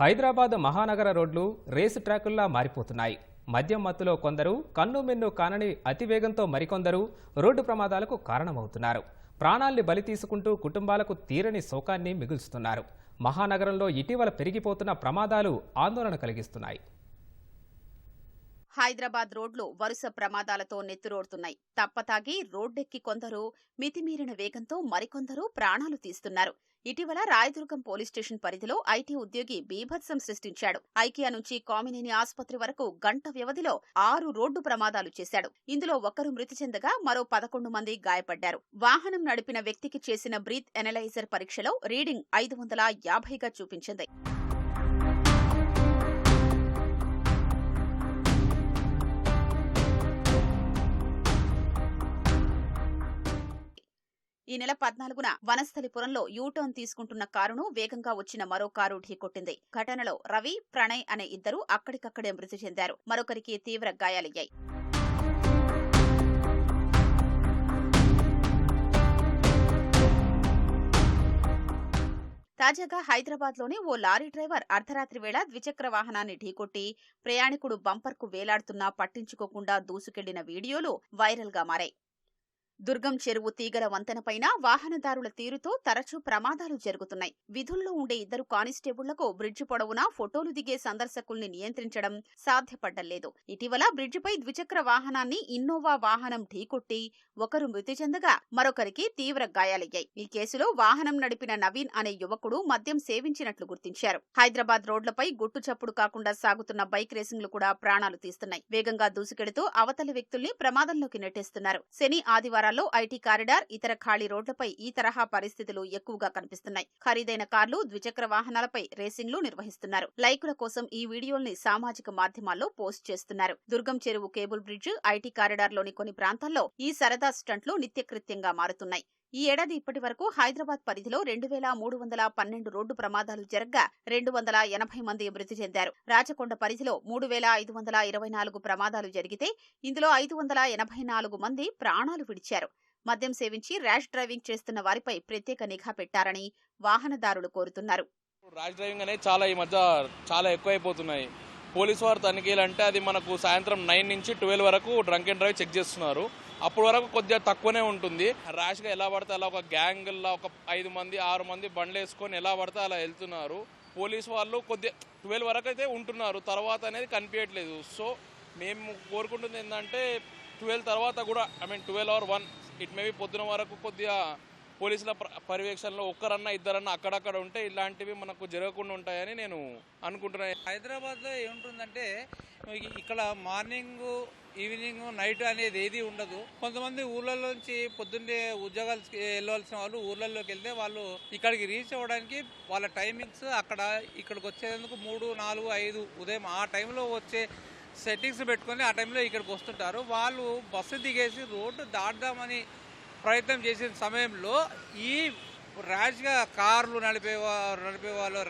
హైదరాబాద్ మహానగర రోడ్లు రేసు ట్రాకుల్లా మారిపోతున్నాయి. మద్యం మత్తులో కొందరు కన్ను మెన్ను కానని అతివేగంతో మరికొందరు రోడ్డు ప్రమాదాలకు కారణమవుతున్నారు. ప్రాణాల్ని బలి తీసుకుంటూ కుటుంబాలకు తీరని శోకాన్ని మిగుల్చుతున్నారు మహానగరంలో ఇటీవల పెరిగిపోతున్న ప్రమాదాలు ఆందోళన కలిగిస్తున్నాయి. హైదరాబాద్ రోడ్లు వరుస ప్రమాదాలతో నెత్తురోడుతున్నాయి. తప్పతాగి రోడ్డెక్కి కొందరు మితిమీరిన వేగంతో మరికొందరు ప్రాణాలు తీస్తున్నారు. ఇటీవల రాయదుర్గం పోలీస్ స్టేషన్ పరిధిలో ఐటీ ఉద్యోగి బీభత్సం సృష్టించాడు. ఐకియా నుంచి కామినేని ఆసుపత్రి వరకు గంట వ్యవధిలో ఆరు రోడ్డు ప్రమాదాలు చేశాడు. ఇందులో ఒకరు మృతి చెందగా మరో పదకొండు మంది గాయపడ్డారు. వాహనం నడిపిన వ్యక్తికి చేసిన బ్రీత్ ఎనలైజర్ పరీక్షలో రీడింగ్ ఐదు వందల యాభైగా చూపించింది. ఈ నెల పద్నాలుగున వనస్థలిపురంలో యూటర్న్ తీసుకుంటున్న కారును వేగంగా వచ్చిన మరో కారు ఢీకొట్టింది. ఘటనలో రవి ప్రణయ్ అనే ఇద్దరు అక్కడికక్కడే మృతి చెందారు. మరొకరికి తీవ్ర గాయాలయ్యాయి. తాజాగా హైదరాబాద్లోని ఓ లారీ డ్రైవర్ అర్ధరాత్రి వేళ ద్విచక్ర వాహనాన్ని ఢీకొట్టి ప్రయాణికుడు బంపర్కు వేలాడుతున్నా పట్టించుకోకుండా దూసుకెళ్ళిన వీడియోలు వైరల్గా మారాయి. దుర్గం చెరువు తీగల వంతెనపైన వాహనదారుల తీరుతో తరచూ ప్రమాదాలు జరుగుతున్నాయి. విధుల్లో ఉండే ఇద్దరు కానిస్టేబుళ్ళకు బ్రిడ్జి పొడవునా ఫోటోలు దిగే సందర్శకుల్ని నియంత్రించడం సాధ్యపడ్డలేదు. ఇటీవల బ్రిడ్జిపై ద్విచక్ర వాహనాన్ని ఇన్నోవా వాహనం ఢీకొట్టి ఒకరు మృతి చెందగా మరొకరికి తీవ్ర గాయాలయ్యాయి. ఈ కేసులో వాహనం నడిపిన నవీన్ అనే యువకుడు మద్యం సేవించినట్లు గుర్తించారు. హైదరాబాద్ రోడ్లపై గుట్టు చప్పుడు కాకుండా సాగుతున్న బైక్ రేసింగ్లు కూడా ప్రాణాలు తీస్తున్నాయి. వేగంగా దూసుకెడుతూ అవతలి వ్యక్తుల్ని ప్రమాదంలోకి నెట్టేస్తున్నారు. శని ఆదివారం నగరాల్లో ఐటీ కారిడార్ ఇతర ఖాళీ రోడ్లపై ఈ తరహా పరిస్థితులు ఎక్కువగా కనిపిస్తున్నాయి. ఖరీదైన కార్లు ద్విచక్ర వాహనాలపై రేసింగ్లు నిర్వహిస్తున్నారు. లైకుల కోసం ఈ వీడియోల్ని సామాజిక మాధ్యమాల్లో పోస్ట్ చేస్తున్నారు. దుర్గం చెరువు కేబుల్ బ్రిడ్జ్ ఐటీ కారిడార్లోని కొన్ని ప్రాంతాల్లో ఈ సరదా స్టంట్లు నిత్యకృత్యంగా మారుతున్నాయి. ఈ ఏడాది ఇప్పటి వరకు హైదరాబాద్ పరిధిలో రెండు వేల మూడు వందల పన్నెండు రోడ్డు ప్రమాదాలు జరగ్గా రెండు వందల ఎనభై మంది మృతి చెందారు. రాచకొండ పరిధిలో మూడు వేల ఐదు వందల ఇరవై నాలుగు ప్రమాదాలు జరిగితే ఇందులో ఐదు వందల ఎనభై నాలుగు మంది ప్రాణాలు విడిచారు. మద్యం సేవించి ర్యాష్ డ్రైవింగ్ చేస్తున్న వారిపై ప్రత్యేక నిఘా పెట్టారని వాహనదారులు కోరుతున్నారు. ర్యాష్ డ్రైవింగ్ అనేది చాలా ఈ మధ్య చాలా ఎక్కువైపోతున్నాయి. పోలీసు వారు తనిఖీలు అంటే అది మనకు సాయంత్రం నైన్ నుంచి ట్వెల్వ్ వరకు డ్రంక్ అండ్ డ్రైవ్ చెక్ చేస్తున్నారు. అప్పటి వరకు కొద్దిగా తక్కువనే ఉంటుంది. ర్యాష్గా ఎలా పడితే అలా ఒక గ్యాంగ్లా ఒక ఐదు మంది ఆరు మంది బండ్లు వేసుకొని ఎలా పడితే అలా వెళ్తున్నారు. పోలీసు వాళ్ళు కొద్దిగా ట్వెల్వ్ వరకు అయితే ఉంటున్నారు. తర్వాత అనేది కనిపించట్లేదు. సో మేము కోరుకుంటుంది ఏంటంటే ట్వెల్వ్ తర్వాత కూడా I mean twelve hour one it maybe పొద్దున వరకు కొద్దిగా పోలీసుల పర్యవేక్షణలో ఒక్కరన్నా ఇద్దరన్నా అక్కడక్కడ ఉంటే ఇలాంటివి మనకు జరగకుండా ఉంటాయని నేను అనుకుంటున్నాను హైదరాబాద్లో ఏముంటుందంటే ఇక్కడ మార్నింగ్ ఈవినింగ్ నైట్ అనేది ఏది ఉండదు కొంతమంది ఊర్లలోంచి పొద్దున్నే ఉద్యోగాలు వెళ్ళవలసిన వాళ్ళు ఊర్లలోకి వెళ్తే వాళ్ళు ఇక్కడికి రీచ్ అవ్వడానికి వాళ్ళ టైమింగ్స్ అక్కడ ఇక్కడికి వచ్చేందుకు మూడు నాలుగు ఐదు ఉదయం ఆ టైంలో వచ్చే సెట్టింగ్స్ పెట్టుకొని ఆ టైంలో ఇక్కడికి వస్తుంటారు వాళ్ళు బస్సు దిగేసి రోడ్డు దాటుదామని ప్రయత్నం చేసిన సమయంలో ఈ ర్యాష్గా కార్లు నడిపే నడిపే వాళ్ళు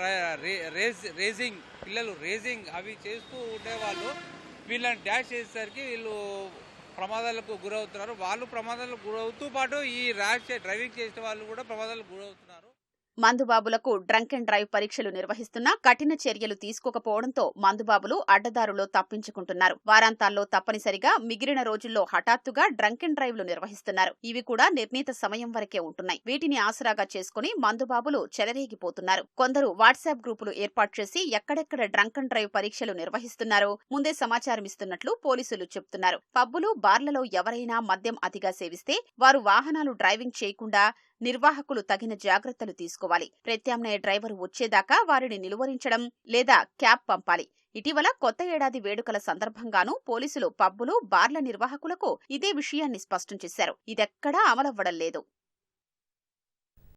రేసింగ్ పిల్లలు రేసింగ్ అవి చేస్తూ ఉండేవాళ్ళు వీళ్ళని డాష్ చేసేసరికి వీళ్ళు ప్రమాదాలకు గురవుతున్నారు. వాళ్ళు ప్రమాదాలకు గురవుతూ పాటు ఈ ర్యాష్ డ్రైవింగ్ చేసే వాళ్ళు కూడా ప్రమాదాలకు గురవుతున్నారు. మందుబాబులకు డ్రంక్ అండ్ డ్రైవ్ పరీక్షలు నిర్వహిస్తున్నా కఠిన చర్యలు తీసుకోకపోవడంతో మందుబాబులు అడ్డదారులో తప్పించుకుంటున్నారు. వారాంతాల్లో తప్పనిసరిగా మిగిలిన రోజుల్లో హఠాత్తుగా డ్రంక్ అండ్ డ్రైవ్లు నిర్వహిస్తున్నారు. ఇవి కూడా నిర్ణీత సమయం వరకే ఉంటున్నాయి. వీటిని ఆసరాగా చేసుకుని మందుబాబులు చెలరేగిపోతున్నారు. కొందరు వాట్సాప్ గ్రూపులు ఏర్పాటు చేసి ఎక్కడెక్కడ డ్రంక్ అండ్ డ్రైవ్ పరీక్షలు నిర్వహిస్తున్నారో ముందే సమాచారం ఇస్తున్నట్లు పోలీసులు చెబుతున్నారు. పబ్బులు బార్లలో ఎవరైనా మద్యం అతిగా సేవిస్తే వారు వాహనాలు డ్రైవింగ్ చేయకుండా నిర్వాహకులు తగిన జాగ్రత్తలు తీసుకోవాలి. ప్రత్యామ్నాయ డ్రైవర్ వచ్చేదాకా వారిని నిలువరించడం లేదా క్యాబ్ పంపాలి. ఇటీవల కొత్త ఏడాది వేడుకల సందర్భంగానూ పోలీసులు పబ్బులు బార్ల నిర్వాహకులకు ఇదే విషయాన్ని స్పష్టం చేశారు. ఇదెక్కడా అమలవ్వడం లేదు.